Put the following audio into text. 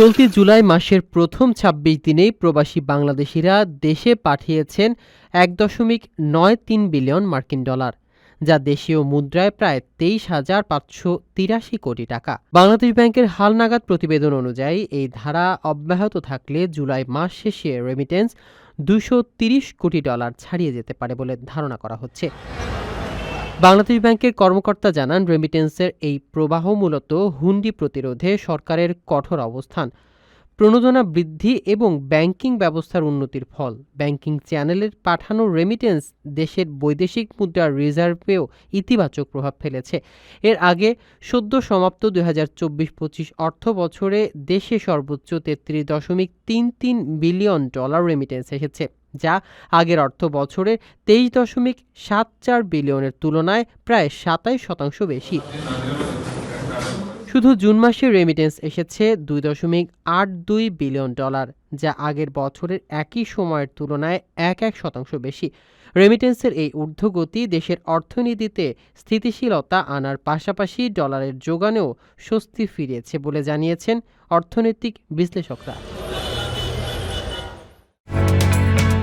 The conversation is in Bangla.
চলতি জুলাই মাসের প্রথম ২৬ দিনেই প্রবাসী বাংলাদেশিরা দেশে পাঠিয়েছেন এক দশমিক নয় তিন বিলিয়ন মার্কিন ডলার, যা দেশীয় মুদ্রায় প্রায় তেইশ হাজার পাঁচশো তিরাশি কোটি টাকা। বাংলাদেশ ব্যাংকের হালনাগাদ প্রতিবেদন অনুযায়ী, এই ধারা অব্যাহত থাকলে জুলাই মাস শেষে রেমিটেন্স দুশো কোটি ডলার ছাড়িয়ে যেতে পারে বলে ধারণা করা হচ্ছে। বাংলাদেশ ব্যাংকের কর্মকর্তা জানান রেমিটেন্সের এই প্রবাহ মূলত হুন্ডি প্রতিরোধে সরকারের কঠোর অবস্থান। প্রণোদনা বৃদ্ধি এবং ব্যাংকিং ব্যবস্থার উন্নতির ফল। ব্যাংকিং চ্যানেলের পাঠানো রেমিটেন্স দেশের বৈদেশিক মুদ্রার রিজার্ভেও ইতিবাচক প্রভাব ফেলেছে। এর আগে সদ্য সমাপ্ত দুই হাজার চব্বিশ পঁচিশ অর্থ বছরে দেশে সর্বোচ্চ তেত্রিশ দশমিক তিন তিন বিলিয়ন ডলার রেমিটেন্স এসেছে। যা আগের অর্থ বছরে তেইশ দশমিক সাত চার বিলিয়নের তুলনায় প্রায় সাতাইশ শতাংশ বেশি। শুধু জুন মাসে রেমিটেন্স এসেছে দুই দশমিক আট দুই বিলিয়ন ডলার, যা আগের বছরের একই সময়ের তুলনায় এক এক শতাংশ বেশি। রেমিটেন্সের এই ঊর্ধ্বগতি দেশের অর্থনীতিতে স্থিতিশীলতা আনার পাশাপাশি ডলারের যোগানেও স্বস্তি ফিরিয়েছে বলে জানিয়েছেন অর্থনৈতিক বিশ্লেষকরা।